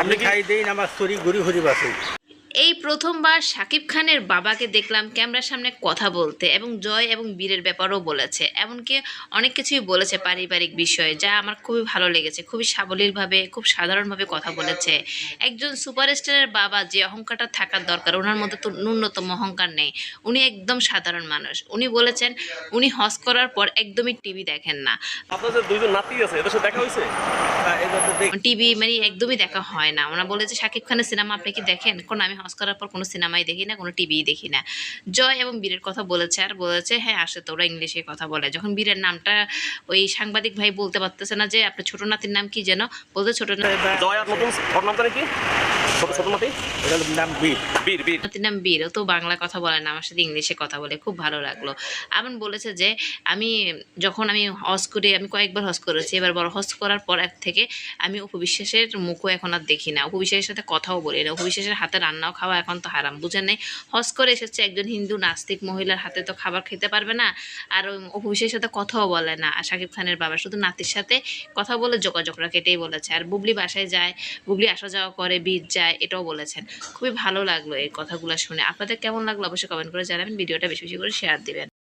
আপনি খাই দেই নামাজ চুরি ঘুরি ঘুরি বাসি। এই প্রথমবার শাকিব খানের বাবাকে দেখলাম ক্যামেরার সামনে কথা বলতে এবং জয় এবং বীরের ব্যাপারেও বলেছে। এমনকি অনেক কিছুই বলেছে পারিবারিক বিষয়ে যা আমার খুবই ভালো লেগেছে। খুবই সাবলীলভাবে খুব সাধারণভাবে কথা বলেছে। একজন সুপারস্টারের বাবা যে অহংকারটা থাকার দরকার ওনার মধ্যে তো ন্যূনতম অহংকার নেই। উনি একদম সাধারণ মানুষ। উনি বলেছেন উনি হজ করার পর একদমই টিভি দেখেন না। দুইজন নাতি আছে এদের সাথে দেখা হয়েছে? হ্যাঁ, টিভি মানে একদমই দেখা হয় না। ওনা বলে যে শাকিব খানের সিনেমা আপনি কি দেখেন? কোন আমি হজ করার পর কোনো সিনেমাই দেখি না কোনো টিভিই দেখি না। জয় এবং বীরের কথা বলেছে আর বলেছে হ্যাঁ আসে তো ওরা ইংলিশে কথা বলে। যখন বীরের নামটা ওই সাংবাদিক ভাই বলতে পারতেছে না যে আপনার ছোট নাতির নাম কি যেন? বলতে ছোট নাতির নাম বীর। ও তো বাংলা কথা বলে না আমার সাথে ইংলিশে কথা বলে। খুব ভালো লাগল। এমন বলেছে যে আমি যখন আমি হজ করে আমি কয়েকবার হজ করেছি। এবার বড় হজ করার পর এক থেকে আমি উপবিশ্বাসের মুখও এখন আর দেখি না। উপবিশ্বাসের সাথে কথাও বলি না। উপবিশ্বাসের হাতে রান্নাও খাওয়া এখন তো হারাম বুঝেন নাই? হজ করে এসেছে একজন হিন্দু নাস্তিক, মহিলার হাতে তো খাবার খেতে পারবে না। আর উপবিশ্বাসের সাথে কথাও বলে না। আর শাকিব খানের বাবা শুধু নাতির সাথে কথা বলে যোগাযোগ রাখে, এটাই বলেছে। আর বুবলি বাসায় যায়, বুবলি আসা যাওয়া করে, বীজ যায়, এটাও বলেছেন। খুবই ভালো লাগল এই কথাগুলো শুনে। আপনাদের কেমন লাগল? অবশ্যই কমেন্ট করে জানাবেন। ভিডিওটা বেশি বেশি করে শেয়ার দিবেন।